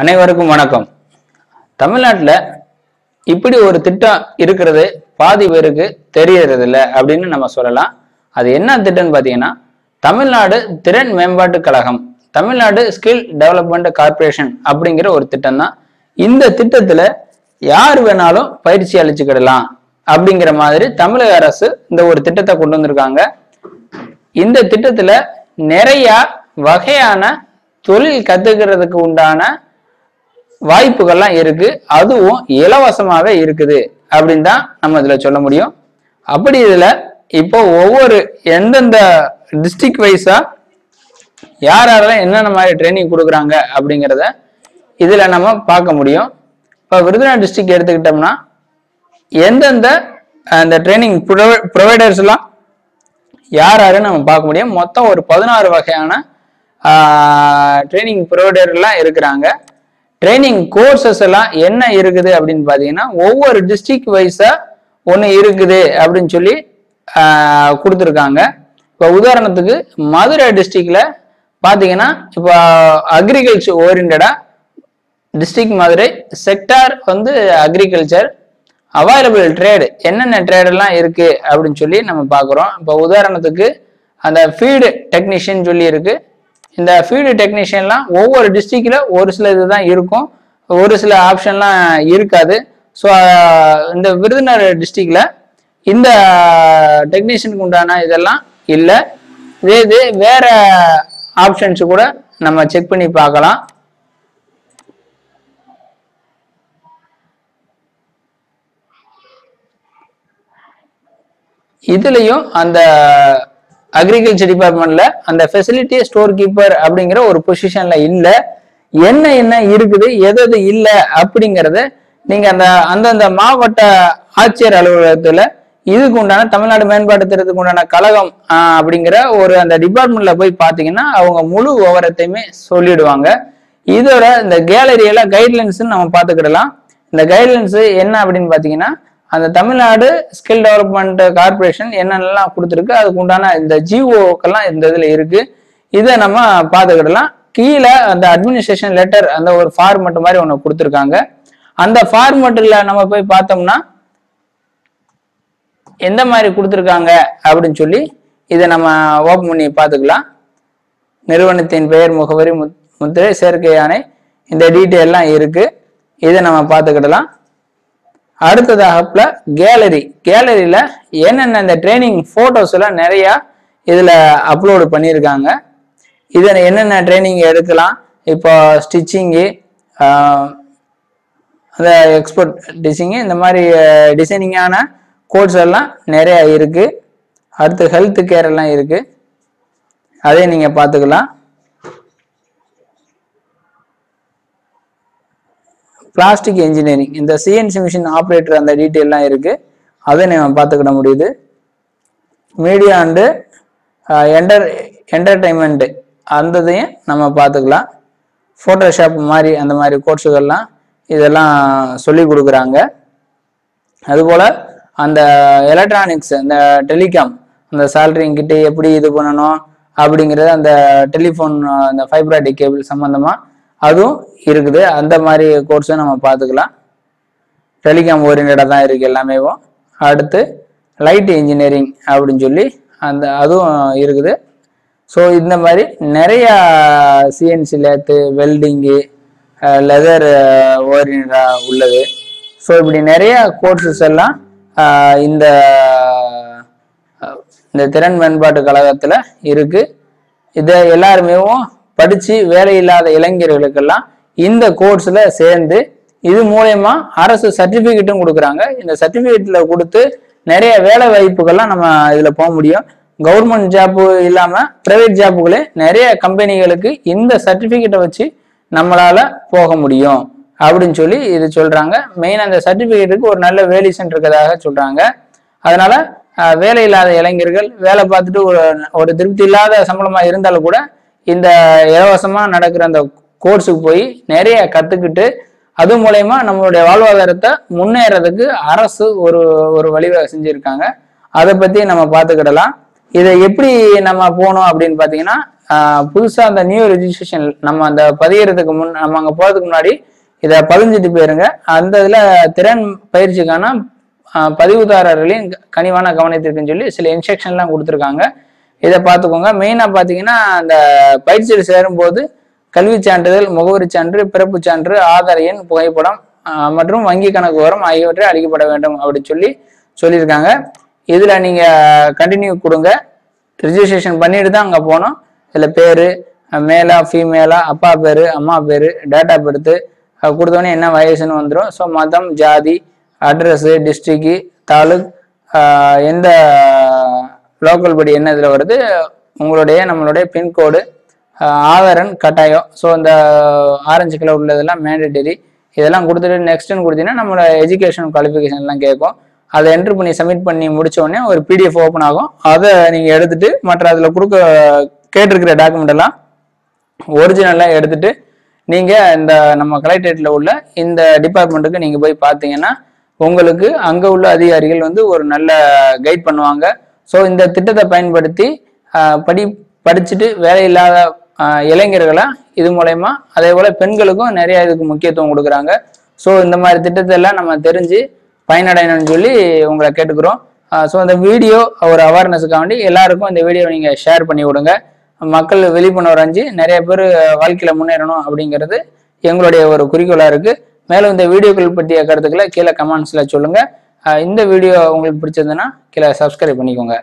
அனைவருக்கும் வணக்கம். தமிழ்நாட்டில் இப்படி ஒரு திட்டம் இருக்கிறது பாதி பேருக்கு தெரியறது இல்லை அப்படின்னு நம்ம சொல்லலாம். அது என்ன திட்டம்னு பார்த்தீங்கன்னா தமிழ்நாடு திறன் மேம்பாட்டு கழகம் தமிழ்நாடு ஸ்கில் டெவலப்மெண்ட் கார்ப்பரேஷன் அப்படிங்கிற ஒரு திட்டம் தான் இந்த திட்டத்தில் யார் வேணாலும் பயிற்சி அளிச்சுக்கிடலாம் அப்படிங்கிற மாதிரி தமிழக அரசு இந்த ஒரு திட்டத்தை கொண்டு வந்திருக்காங்க. இந்த திட்டத்தில் நிறையா வகையான தொழில் கத்துக்கிறதுக்கு உண்டான வாய்ப்புகள்லாம் இருக்கு. அதுவும் இலவசமாகவே இருக்குது அப்படின்னு தான் நம்ம இதுல சொல்ல முடியும். அப்படி இதுல இப்போ ஒவ்வொரு எந்தெந்த டிஸ்ட்ரிக்ட் வைஸா யார் யாரெல்லாம் என்னென்ன மாதிரி ட்ரைனிங் கொடுக்குறாங்க அப்படிங்கிறத இதில் நம்ம பார்க்க முடியும். இப்போ விருதுநகர் டிஸ்ட்ரிக்ட் எடுத்துக்கிட்டோம்னா எந்தெந்த அந்த ட்ரைனிங் ப்ரொவைடர்ஸ்லாம் யார் யாருன்னு நம்ம பார்க்க முடியும். மொத்தம் ஒரு பதினாறு வகையான ட்ரைனிங் ப்ரொவைடர்லாம் இருக்கிறாங்க. ட்ரைனிங் கோர்சஸ் எல்லாம் என்ன இருக்குது அப்படின்னு பார்த்தீங்கன்னா ஒவ்வொரு டிஸ்ட்ரிக்ட் வைஸாக ஒன்று இருக்குது அப்படின்னு சொல்லி கொடுத்துருக்காங்க. இப்போ உதாரணத்துக்கு மதுரை டிஸ்ட்ரிக்டில் பார்த்தீங்கன்னா இப்போ அக்ரிகல்ச்சர் ஓரியன்டாக டிஸ்ட்ரிக்ட் மதுரை செக்டார் வந்து அக்ரிகல்ச்சர் அவைலபிள் ட்ரேடு என்னென்ன ட்ரேடெல்லாம் இருக்குது அப்படின்னு சொல்லி நம்ம பார்க்குறோம். இப்போ உதாரணத்துக்கு அந்த ஃபீடு டெக்னீஷியன் சொல்லி இருக்கு. இந்த ஃபீல்டு டெக்னீஷியன்லாம் ஒவ்வொரு டிஸ்ட்ரிக்டில் ஒரு சில இது தான் இருக்கும். ஒரு சில ஆப்ஷன்லாம் இருக்காது. ஸோ இந்த விருதுநகர் டிஸ்ட்ரிக்டில் இந்த டெக்னீஷியனுக்கு உண்டான இதெல்லாம் இல்லை. இதே இது வேற ஆப்ஷன்ஸ் கூட நம்ம செக் பண்ணி பார்க்கலாம். இதுலேயும் அந்த அக்ரிகல்ச்சர் டிபார்ட்மெண்ட்ல அந்த ஃபெசிலிட்டி ஸ்டோர் கீப்பர் அப்படிங்கிற ஒரு பொசிஷன்ல இல்லை. என்ன என்ன இருக்குது எது எது இல்லை அப்படிங்கிறத நீங்க அந்த அந்தந்த மாவட்ட ஆட்சியர் அலுவலகத்துல இதுக்கு உண்டான தமிழ்நாடு மேம்பாட்டு திட்டத்துக்கு உண்டான கழகம் அப்படிங்கிற ஒரு அந்த டிபார்ட்மெண்ட்ல போய் பார்த்தீங்கன்னா அவங்க முழு விவரத்தையுமே சொல்லிடுவாங்க. இதோட இந்த கேலரியெல்லாம் கைட்லைன்ஸ் நம்ம பார்த்துக்கிடலாம். இந்த கைட்லைன்ஸ் என்ன அப்படின்னு பாத்தீங்கன்னா அந்த தமிழ்நாடு ஸ்கில் டெவலப்மெண்ட் கார்பரேஷன் என்னென்னலாம் கொடுத்துருக்கு அதுக்கு உண்டான இந்த ஜிஓக்கெல்லாம் இந்த இதில் இருக்குது இதை நம்ம பார்த்துக்கிடலாம். கீழே அந்த அட்மினிஸ்ட்ரேஷன் லெட்டர் அந்த ஒரு ஃபார்மெட் மாதிரி ஒன்று கொடுத்துருக்காங்க. அந்த ஃபார்மெட்டில் நம்ம போய் பார்த்தோம்னா எந்த மாதிரி கொடுத்துருக்காங்க அப்படின்னு சொல்லி இதை நம்ம ஓப்பன் பண்ணி பார்த்துக்கலாம். நிறுவனத்தின் பெயர் முகவரி முத்- முத்திரை சேர்க்கை யானை இந்த டீட்டெயில்லாம் இருக்குது இதை நம்ம பார்த்துக்கிடலாம். அடுத்ததாகப்புல கேலரி கேலரியில என்னென்ன இந்த ட்ரைனிங் போட்டோஸ் எல்லாம் நிறைய இதுல அப்லோடு பண்ணியிருக்காங்க. இதில் என்னென்ன ட்ரைனிங் எடுக்கலாம்? இப்போ ஸ்டிச்சிங்கு அந்த எக்ஸ்போர்ட் டிசைனிங் இந்த மாதிரி டிசைனிங்கான கோர்ஸ் எல்லாம் நிறையா இருக்குது அடுத்து ஹெல்த் கேர் எல்லாம் இருக்குது அதே நீங்கள் பார்த்துக்கலாம். பிளாஸ்டிக் இன்ஜினியரிங் இந்த சிஎன்சி மிஷின் ஆப்ரேட்டர் அந்த டீட்டெயிலாம் இருக்கு. அதை நம்ம பார்த்துக்கிட முடியுது. மீடியா அண்டு என்டர் என்டர்டைன்மெண்ட்டு அந்ததையும் நம்ம பார்த்துக்கலாம். ஃபோட்டோஷாப் மாதிரி அந்த மாதிரி கோர்ஸுகள்லாம் இதெல்லாம் சொல்லி கொடுக்குறாங்க. அதுபோல் அந்த எலக்ட்ரானிக்ஸ் அந்த டெலிகாம் அந்த சேல்ரிங்கிட்ட எப்படி இது பண்ணணும் அப்படிங்கிறது அந்த டெலிஃபோன் அந்த ஃபைப்ராட்டிக் கேபிள் சம்மந்தமாக அதுவும் இருக்குது. அந்த மாதிரி கோர்ஸும் நம்ம பார்த்துக்கலாம். டெலிகாம் ஓரியன்டாக தான் இருக்குது எல்லாமே. அடுத்து லைட் இன்ஜினியரிங் அப்படின்னு சொல்லி அந்த அதுவும் இருக்குது. ஸோ இந்த மாதிரி நிறையா சிஎன்சி லேத்து வெல்டிங்கு லெதர் ஓரியன்டாக உள்ளது. ஸோ இப்படி நிறைய கோர்சஸ் எல்லாம் இந்த இந்த திறன் மேம்பாட்டு கழகத்தில் இருக்குது இதை எல்லாருமேவும் படிச்சு வேலை இல்லாத இளைஞர்களுக்கெல்லாம் இந்த கோர்ஸ்ல சேர்ந்து இது மூலயமா அரசு சர்டிபிகேட்டும் கொடுக்குறாங்க. இந்த சர்டிபிகேட்ல கொடுத்து நிறைய வேலை வாய்ப்புகள்லாம் நம்ம இதுல போக முடியும். கவர்மெண்ட் ஜாப்பு இல்லாம பிரைவேட் ஜாப்புகளே நிறைய கம்பெனிகளுக்கு இந்த சர்டிபிகேட்டை வச்சு நம்மளால போக முடியும் அப்படின்னு சொல்லி இது சொல்றாங்க. மெயின் அந்த சர்டிபிகேட்டுக்கு ஒரு நல்ல வேலிசன் இருக்கிறதாக சொல்றாங்க. அதனால வேலை இல்லாத இளைஞர்கள் வேலை பார்த்துட்டு ஒரு ஒரு திருப்தி இல்லாத சம்பளமா இருந்தாலும் கூட இந்த இலவசமாக நடக்கிற அந்த கோர்ஸுக்கு போய் நிறைய கற்றுக்கிட்டு அது மூலயமா நம்மளுடைய வாழ்வாதாரத்தை முன்னேறதுக்கு அரசு ஒரு ஒரு வழிவகை செஞ்சுருக்காங்க. அதை பற்றி நம்ம பார்த்துக்கிடலாம். இதை எப்படி நம்ம போகணும் அப்படின்னு பார்த்தீங்கன்னா புதுசாக அந்த நியூ ரெஜிஸ்ட்ரேஷன் நம்ம அந்த பதியறதுக்கு முன் நம்ம அங்கே போகிறதுக்கு முன்னாடி இதை பதிஞ்சிட்டு போயிருங்க. அந்த இதில் திறன் பயிற்சிக்கான பதிவுதாரர்களையும் க- கனிவான கவனத்திற்குன்னு சொல்லி சில இன்ஸ்ட்ரக்ஷன்லாம் கொடுத்துருக்காங்க. இதை பார்த்துக்கோங்க. மெயினாக பார்த்தீங்கன்னா அந்த பயிற்சியில் சேரும்போது கல்விச் சான்றிதழ் முகவரி சான்று பிறப்புச் சான்று ஆதார் எண் புகைப்படம் மற்றும் வங்கி கணக்கு விவரம் ஆகியவற்றை அளிக்கப்பட வேண்டும் அப்படின்னு சொல்லி சொல்லியிருக்காங்க. இதில் நீங்கள் கண்டினியூ கொடுங்க. ரிஜிஸ்ட்ரேஷன் பண்ணிட்டு தான் அங்கே போனோம் இதில் பேர் மேலா ஃபீமேலா அப்பா பேர் அம்மா பேர் டேட் ஆஃப் பர்த்து கொடுத்தோன்னே என்ன வயசுன்னு வந்துடும் ஸோ மதம் ஜாதி அட்ரஸு டிஸ்ட்ரிக்கு தாலுக் எந்த லோக்கல் படி என்ன இதில் வருது? உங்களுடைய நம்மளுடைய பின்கோடு ஆதரன் கட்டாயம். ஸோ இந்த ஆரஞ்சு கலர் உள்ளதெல்லாம் மேண்டேட்டரி இதெல்லாம் கொடுத்துட்டு நெக்ஸ்ட்னு கொடுத்தீங்கன்னா நம்மளோட எஜுகேஷன் குவாலிஃபிகேஷன்லாம் கேட்கும். அதை என்ட்ரு பண்ணி சப்மிட் பண்ணி முடிச்ச உடனே ஒரு பிடிஎஃப் ஓப்பன் ஆகும். அதை நீங்கள் எடுத்துட்டு மற்ற அதில் கொடுக்க கேட்டிருக்கிற டாக்குமெண்ட் எல்லாம் ஒரிஜினலாக எடுத்துட்டு நீங்கள் இந்த நம்ம கலெக்டரேட்டில் உள்ள இந்த டிபார்ட்மெண்ட்டுக்கு நீங்கள் போய் பார்த்தீங்கன்னா உங்களுக்கு அங்கே உள்ள அதிகாரிகள் வந்து ஒரு நல்ல கைட் பண்ணுவாங்க. ஸோ இந்த திட்டத்தை பயன்படுத்தி படி படிச்சுட்டு வேலை இல்லாத இளைஞர்களை இது மூலயமா அதே போல் பெண்களுக்கும் நிறைய இதுக்கு முக்கியத்துவம் கொடுக்குறாங்க. ஸோ இந்த மாதிரி திட்டத்தை எல்லாம் நம்ம தெரிஞ்சு பயனடையணும்னு சொல்லி உங்களை கேட்டுக்கிறோம். ஸோ இந்த வீடியோ ஒரு அவேர்னஸுக்காக வேண்டி எல்லாருக்கும் இந்த வீடியோ நீங்கள் ஷேர் பண்ணி விடுங்க. மக்கள் விழிப்புணர்வு நிறைய பேர் வாழ்க்கையில் முன்னேறணும் அப்படிங்கிறது எங்களுடைய ஒரு குறிக்கோளாக இருக்குது மேலும் இந்த வீடியோக்கள் பற்றிய கருத்துக்களை கீழே கமெண்ட்ஸில் சொல்லுங்கள் இந்த வீடியோ உங்களுக்கு பிடிச்சிருந்ததுன்னா கீழே சப்ஸ்கிரைப் பண்ணிக்கோங்க.